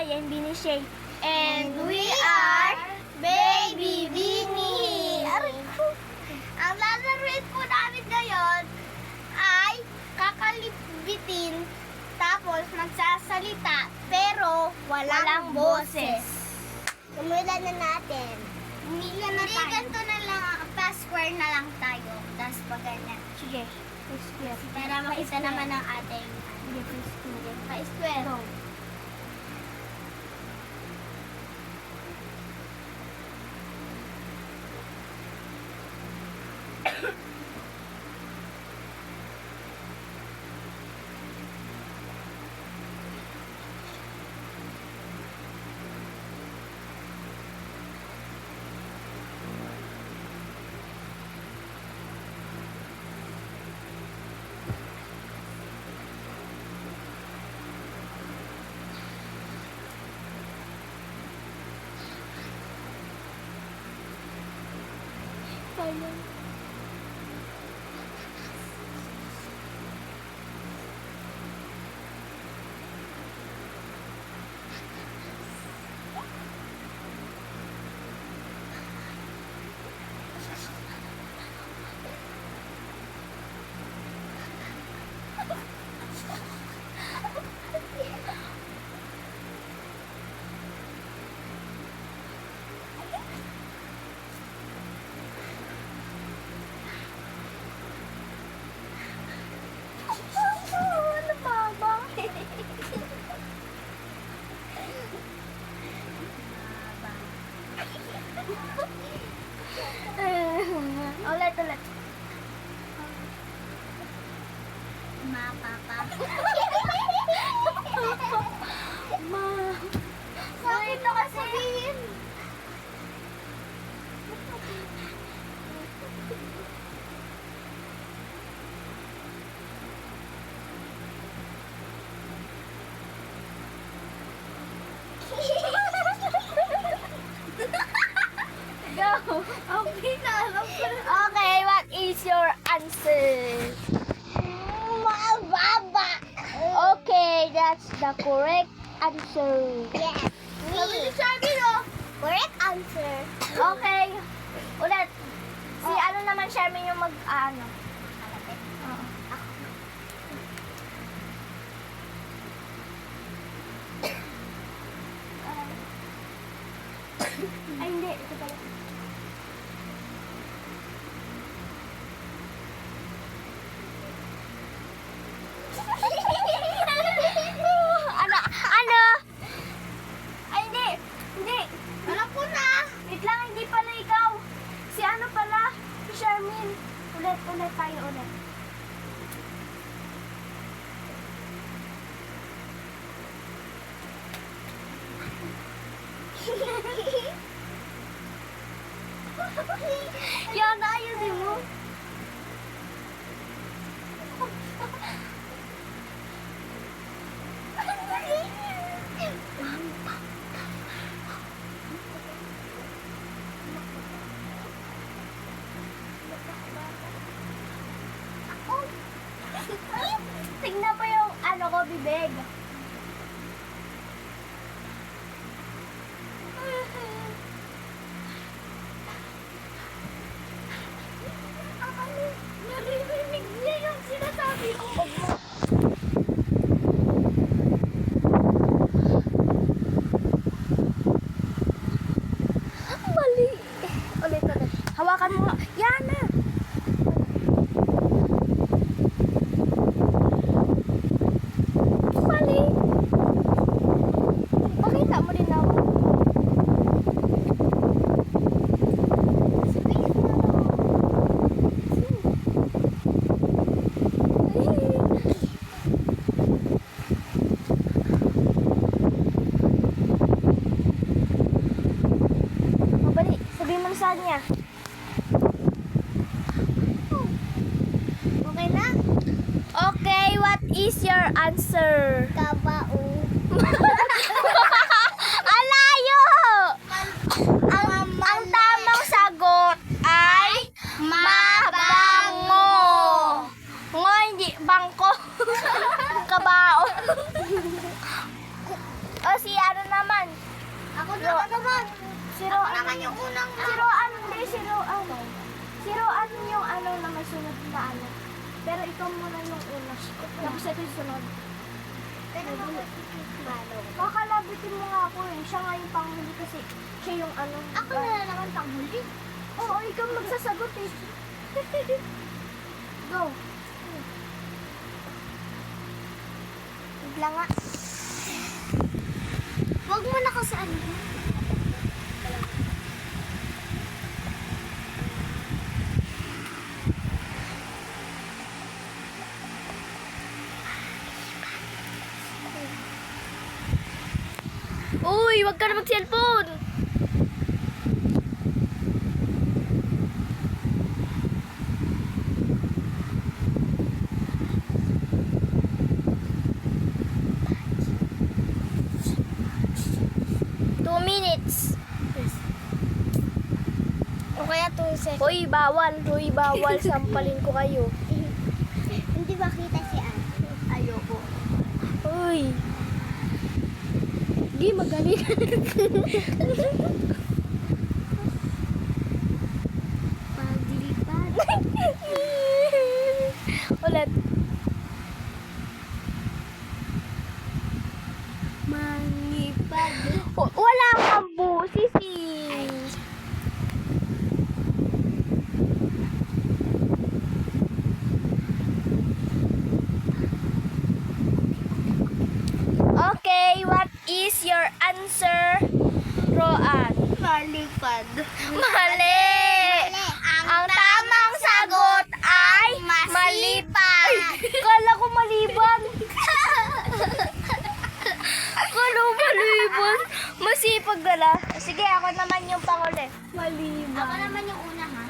I am Bini Shay. And we are Baby Bini. Aray ko. Ang lalaruin po namin ngayon ay kakalibitin tapos magsasalita pero walang, Walang boses. Simulan na natin. Hindi na tayo. ganito na lang, pa-square na lang tayo. Tapos pag ganyan. Sige. Clear. Para makita naman ng ating Sige, clear. pa-square. Okay what is your answer? Mababa. Okay, that's the correct answer. Yes. Sabi ni Charlie, no? Correct answer. Okay. Ulit. Si ano naman, Sherman yung mag, ah, ano. Hawakan mo. Yan na. Mali. Pakita mo din ako. Mabali. Sabihin mo na sa kanya. Okay na? Okay, what is your answer? Kabao. Alayo! Ang, ang tamang sagot ay mabango. Ngo, hindi bangko. Kabao. o si ano na Ro- Ako naman. Si Ro- Ako naman yung unang Si Roan, hindi. Si Roan. Si Roan yung ano na may sunod na ano. Pero ikaw muna yung una. Tapos ito yung sunod. Pero mag-follow. Kakalabitin mo nga ako eh. Siya nga yung panghuli kasi siya yung ano. Ako na naman panghuli. Oo, ikaw magsasagot eh. Go. Bigla nga. Huwag mo na kasi ano. Uy, wag ka na mag-cellphone. Two minutes. O kaya two seconds. Uy, bawal. Uy, bawal. Sampalin ko kayo. Hindi ba kita si Anne? Ayoko. Uy. Di, magaling. Paglipad. Ulit. Manipad. W- Wala kang busis eh. Okay, what is your answer, Roan? Malipad. Mali! Ang tamang sagot ay Masipag. Kala ko maliban. Kala ko maliban. Masipag gala. Sige, ako naman yung panguli. Maliban. Ako naman yung una ha.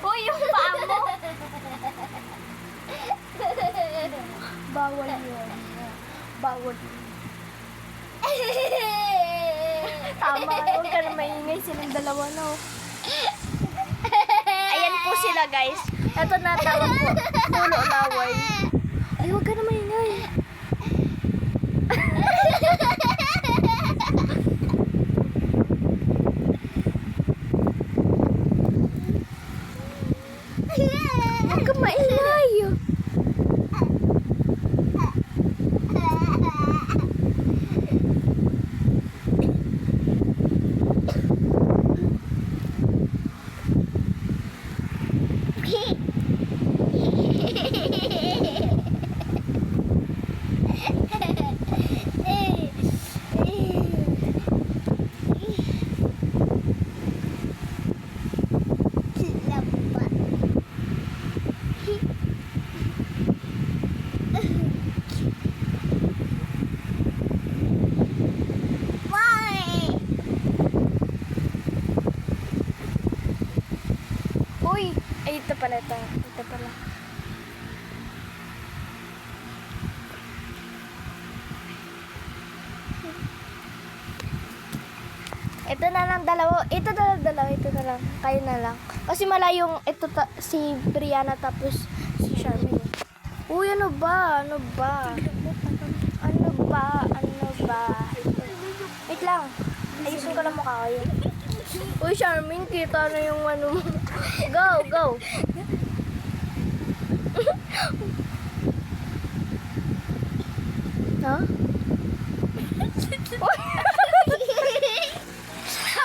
Uy, yung paa mo. Bawal yun. Bawal yun. Tama, huwag ka na maingay silang dalawa, no? Ayan po sila, guys. Ito na tawag po. Pulo laway. Ay, huwag ka na maingay. Huwag ka maingay. Why? Uy! Ay, ito pala ito. Ito pala. Ito na lang dalawa. Ito na lang dalawa. Ito na lang. Kayo na lang. Kasi malayong ito ta- si Brianna tapos si Charmaine. Uy, ano ba? Ano ba? Ano ba? Ano ba? Wait lang. Ayusin ko lang mukha kayo. Uy, Charmaine, kita na yung ano mo. Go, go. Ha?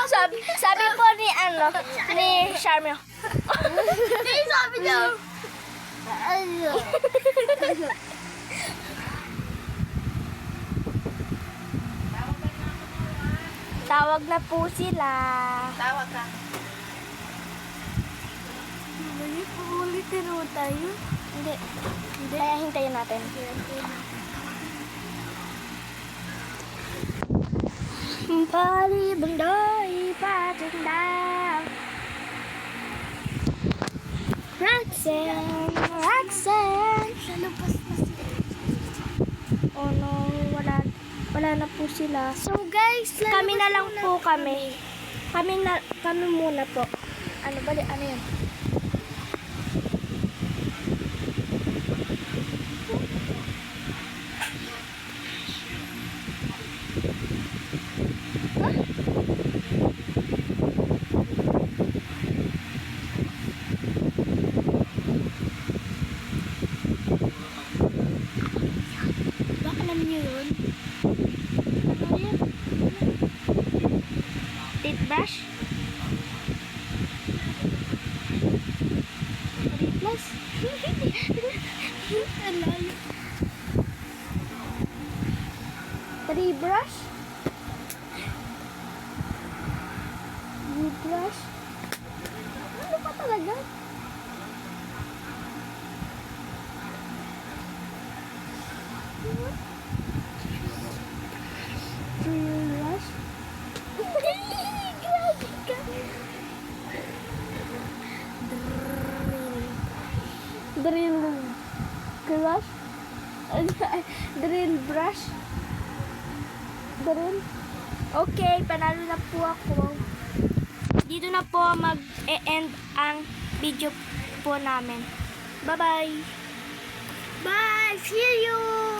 sabi, sabi po ni ano, ni Charmaine. sabi niya. Ano? Tawag na po sila. Tawag ka. Ulit, ulitin mo tayo. Hindi. Hindi. Kaya hintayin natin. Bali bandoy patinda Roxanne, Roxanne Sa labas na sila. Oh no, wala, wala na po sila. So guys, Kami na lang po kami. Kami na, kami muna po. Ano bali, ano yan? niyo yun? Ano yun? Toothbrush? Drill brush. Drill brush. Drill. Okay, panalo na po ako. Dito na po mag-e-end ang video po namin. Bye-bye. Bye! See you!